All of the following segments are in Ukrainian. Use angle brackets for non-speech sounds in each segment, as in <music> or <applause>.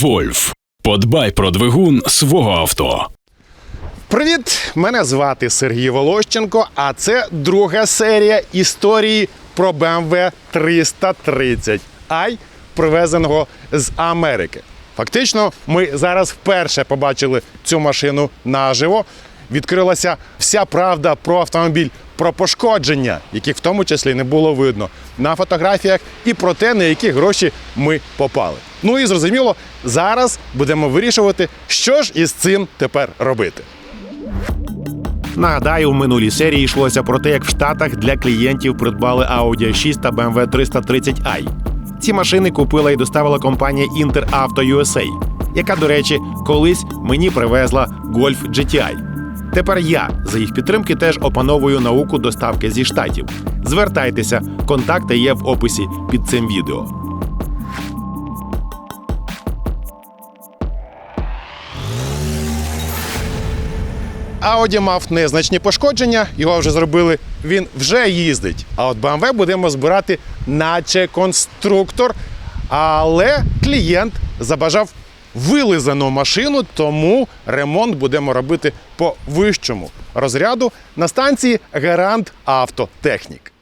Вольф. Подбай про двигун свого авто. Привіт! Мене звати Сергій Волощенко, а це друга серія історії про BMW 330i, привезеного з Америки. Фактично, ми зараз вперше побачили цю машину наживо. Відкрилася вся правда про автомобіль, про пошкодження, яких в тому числі не було видно на фотографіях, і про те, на які гроші ми попали. Ну і зрозуміло, зараз будемо вирішувати, що ж із цим тепер робити. Нагадаю, в минулій серії йшлося про те, як в Штатах для клієнтів придбали Audi 6 та BMW 330i. Ці машини купила і доставила компанія Inter Auto USA, яка, до речі, колись мені привезла Golf GTI. Тепер я за їх підтримки теж опановую науку доставки зі штатів. Звертайтеся, контакти є в описі під цим відео. Audi мав незначні пошкодження, його вже зробили, він вже їздить. А от BMW будемо збирати, наче конструктор. Але клієнт забажав вилизану машину, тому ремонт будемо робити по вищому розряду на станції Гарант Автотехнік.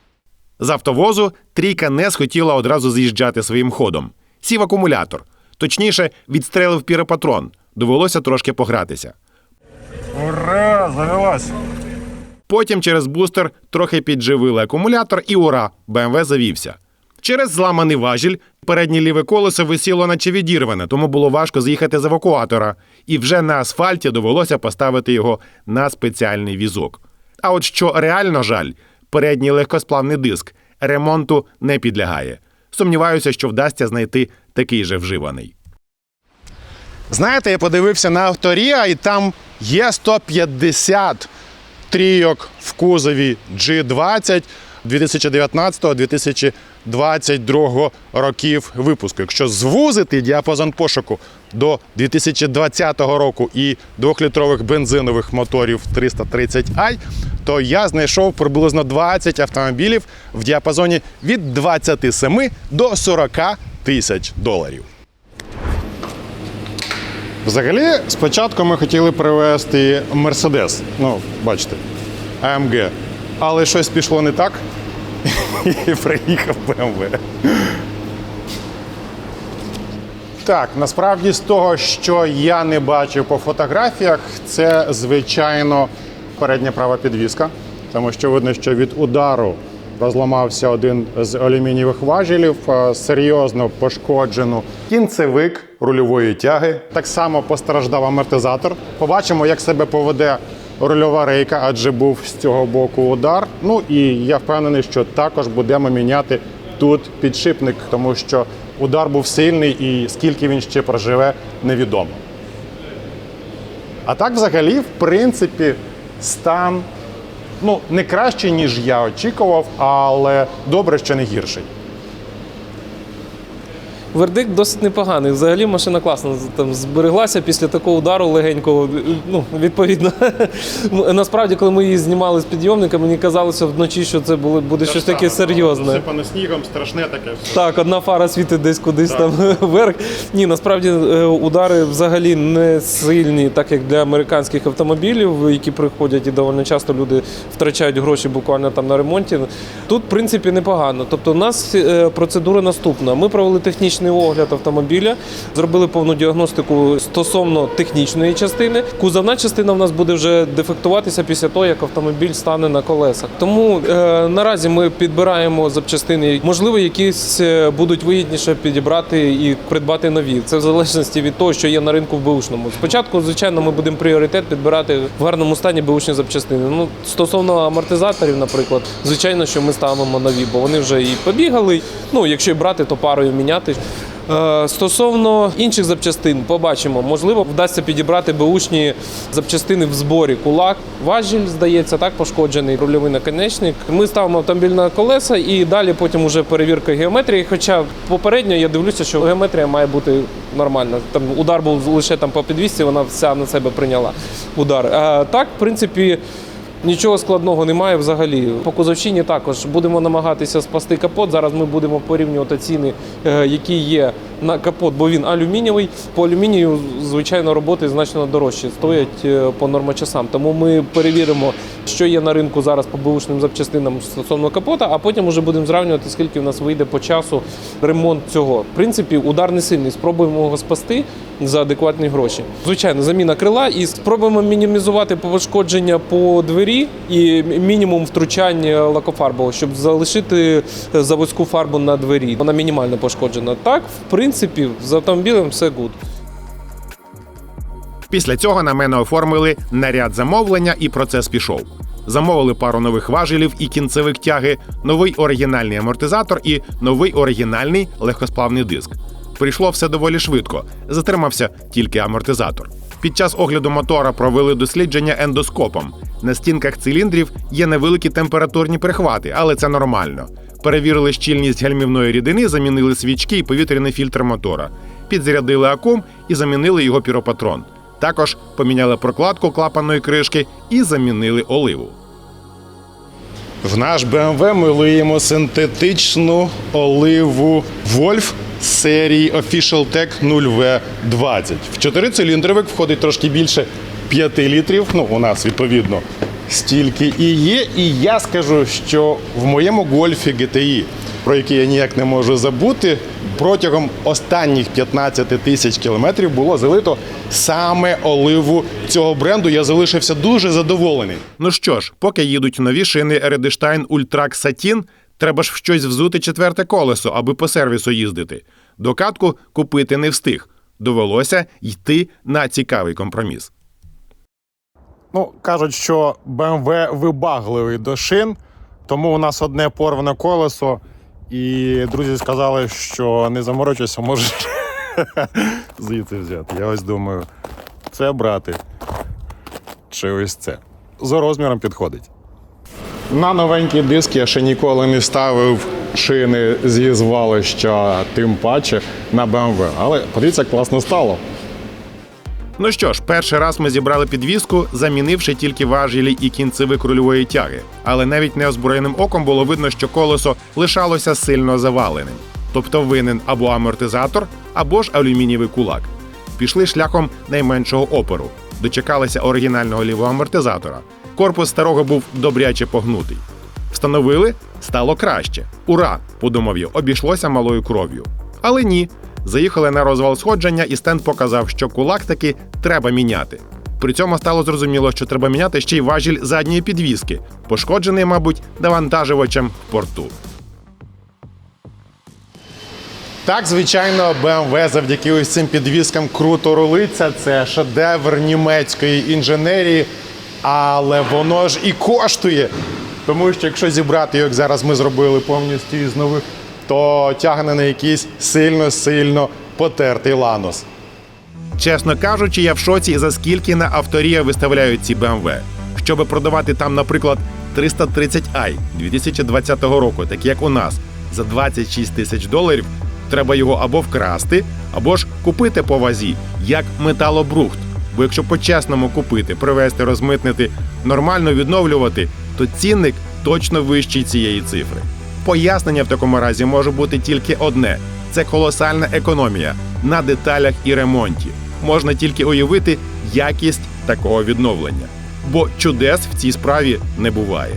З автовозу трійка не схотіла одразу з'їжджати своїм ходом. Сів акумулятор. Точніше, відстрелив піропатрон. Довелося трошки погратися. Ура! Завелась! Потім через бустер трохи підживили акумулятор і ура! БМВ завівся. Через зламаний важіль переднє ліве колесо висіло наче відірване, тому було важко з'їхати з евакуатора, і вже на асфальті довелося поставити його на спеціальний візок. А от що реально жаль, передній легкосплавний диск ремонту не підлягає. Сумніваюся, що вдасться знайти такий же вживаний. Знаєте, я подивився на авторія, і там є 150 трійок в кузові G20 2019-2022 років випуску. Якщо звузити діапазон пошуку до 2020 року і двохлітрових бензинових моторів 330i, то я знайшов приблизно 20 автомобілів в діапазоні від 27 до 40 тисяч доларів. Взагалі, спочатку ми хотіли привезти Мерседес. Ну, бачите, AMG. Але щось пішло не так. <laughs> І приїхав BMW. Так, насправді з того, що я не бачив по фотографіях, це звичайно передня права підвіска, тому що видно, що від удару розламався один з алюмінієвих важелів, е, серйозно пошкоджено кінцевик рульової тяги. Так само постраждав амортизатор. Побачимо, як себе поведе рульова рейка, адже був з цього боку удар. Ну і я впевнений, що також будемо міняти тут підшипник, тому що удар був сильний і скільки він ще проживе, невідомо. А так, взагалі, в принципі, стан ну, не кращий, ніж я очікував, але добре, що не гірший. Вердикт досить непоганий. Взагалі машина класно там збереглася після такого удару легенького. Ну, відповідно. <laughs> Насправді, коли ми її знімали з підйомника, мені казалося вночі, що це було, буде щось таке серйозне. Засипане снігом, страшне таке. Так, одна фара світить десь кудись там <laughs> вверх. Ні, насправді е, удари взагалі не сильні, так як для американських автомобілів, які приходять і доволі часто люди втрачають гроші буквально там на ремонті. Тут, в принципі, непогано. Тобто, у нас е, процедура наступна. Ми провели технічний огляд автомобіля, зробили повну діагностику стосовно технічної частини. Кузовна частина в нас буде вже дефектуватися після того, як автомобіль стане на колесах. Тому е, наразі ми підбираємо запчастини. Можливо, якісь е, будуть вигідніше підібрати і придбати нові. Це в залежності від того, що є на ринку в беушному. Спочатку, звичайно, ми будемо пріоритет підбирати в гарному стані беушні запчастини. Ну стосовно амортизаторів, наприклад, звичайно, що ми ставимо нові, бо вони вже і побігали. Ну, якщо і брати, то парою міняти. Е, Стосовно інших запчастин, побачимо. Можливо, вдасться підібрати беушні запчастини в зборі. Кулак, важіль, здається, так пошкоджений, рульовий наконечник. Ми ставимо автомобіль на колеса і далі потім уже перевірка геометрії. Хоча попередньо я дивлюся, що геометрія має бути нормальна. Там удар був лише там по підвісці, вона вся на себе прийняла удар. А так, в принципі. Нічого складного немає взагалі. По кузовщині також будемо намагатися спасти капот. Зараз ми будемо порівнювати ціни, е, які є на капот, бо він алюмінієвий. По алюмінію, звичайно, роботи значно дорожче стоять е, по нормочасам. Тому ми перевіримо, що є на ринку зараз по бушним запчастинам стосовно капота, а потім вже будемо зрівнювати, скільки в нас вийде по часу ремонт цього. В принципі, удар не сильний. Спробуємо його спасти за адекватні гроші. Звичайно, заміна крила і спробуємо мінімізувати пошкодження по двері і мінімум втручань лакофарбового, щоб залишити заводську фарбу на двері. Вона мінімально пошкоджена. Так, в принципі, з автомобілем все гуд. Після цього на мене оформили наряд замовлення, і процес пішов. Замовили пару нових важелів і кінцевик тяги, новий оригінальний амортизатор і новий оригінальний легкосплавний диск. Прийшло все доволі швидко. Затримався тільки амортизатор. Під час огляду мотора провели дослідження ендоскопом. На стінках циліндрів є невеликі температурні перехвати, але це нормально. Перевірили щільність гальмівної рідини, замінили свічки і повітряний фільтр мотора. Підзарядили акум і замінили його піропатрон. Також поміняли прокладку клапаної кришки і замінили оливу. В наш BMW ми лиємо синтетичну оливу Вольф серії Official Tech 0V20. В чотирициліндровик входить трошки більше 5 літрів. Ну, у нас відповідно стільки і є. І я скажу, що в моєму гольфі GTI, про який я ніяк не можу забути, протягом останніх 15 тисяч кілометрів було залито саме оливу цього бренду. Я залишився дуже задоволений. Ну що ж, поки їдуть нові шини Eredestein Ultrax Satin, треба ж в щось взути четверте колесо, аби по сервісу їздити. Докатку купити не встиг. Довелося йти на цікавий компроміс. Ну, кажуть, що BMW вибагливий до шин, тому у нас одне порване колесо. І друзі сказали, що не заморочуйся, можеш <laughs> звідси взяти. Я ось думаю, це брати. Чи ось це. За розміром підходить. На новенький диск я ще ніколи не ставив шини зі звалища, тим паче на BMW. Але подивіться, класно стало. Ну що ж, перший раз ми зібрали підвіску, замінивши тільки важілі і кінцевик рульової тяги. Але навіть неозброєним оком було видно, що колесо лишалося сильно заваленим. Тобто винен або амортизатор, або ж алюмінієвий кулак. Пішли шляхом найменшого опору. Дочекалися оригінального лівого амортизатора. Корпус старого був добряче погнутий. Встановили, стало краще. Ура! подумав я, обійшлося малою кров'ю. Але ні. Заїхали на розвал сходження, і стенд показав, що кулак таки треба міняти. При цьому стало зрозуміло, що треба міняти ще й важіль задньої підвіски, пошкоджений, мабуть, навантажувачем в порту. Так, звичайно, BMW завдяки ось цим підвіскам круто рулиться. Це шедевр німецької інженерії, але воно ж і коштує. Тому що якщо зібрати, як зараз ми зробили повністю із нових, то тягне на якийсь сильно-сильно потертий ланос. Чесно кажучи, я в шоці, за скільки на авторія виставляють ці BMW. Щоби продавати там, наприклад, 330i 2020 року, так як у нас, за 26 тисяч доларів, треба його або вкрасти, або ж купити по вазі, як металобрухт. Бо якщо по-чесному купити, привезти, розмитнити, нормально відновлювати, то цінник точно вищий цієї цифри. Пояснення в такому разі може бути тільки одне: це колосальна економія на деталях і ремонті. Можна тільки уявити якість такого відновлення, бо чудес в цій справі не буває.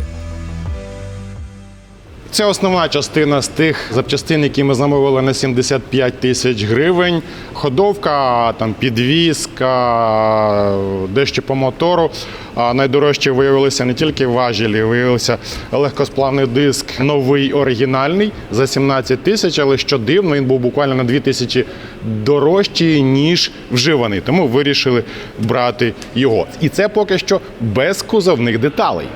Це основна частина з тих запчастин, які ми замовили на 75 тисяч гривень. Ходовка, там підвізка, дещо по мотору. А найдорожче виявилися не тільки важелі, виявився легкосплавний диск новий оригінальний за 17 тисяч, але що дивно, він був буквально на 2 тисячі дорожчий, ніж вживаний. Тому вирішили брати його. І це поки що без кузовних деталей.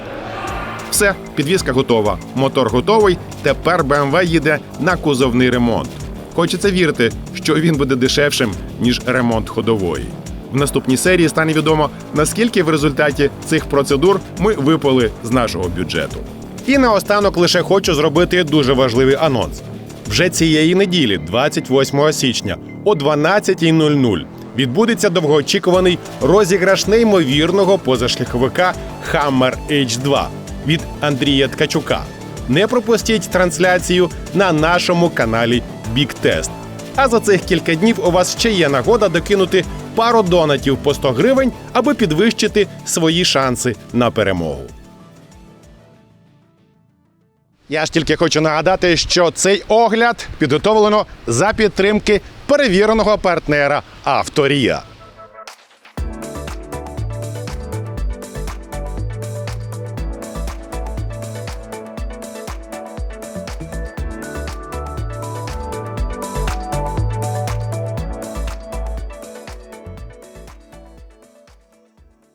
Все, підвізка готова, мотор готовий. Тепер BMW їде на кузовний ремонт. Хочеться вірити, що він буде дешевшим ніж ремонт ходової. В наступній серії стане відомо, наскільки в результаті цих процедур ми випали з нашого бюджету. І наостанок лише хочу зробити дуже важливий анонс. Вже цієї неділі, 28 січня, о 12.00, відбудеться довгоочікуваний розіграш неймовірного позашляховика Hammer H2 від Андрія Ткачука. Не пропустіть трансляцію на нашому каналі Test. А за цих кілька днів у вас ще є нагода докинути пару донатів по 100 гривень, аби підвищити свої шанси на перемогу. Я ж тільки хочу нагадати, що цей огляд підготовлено за підтримки перевіреного партнера Авторія.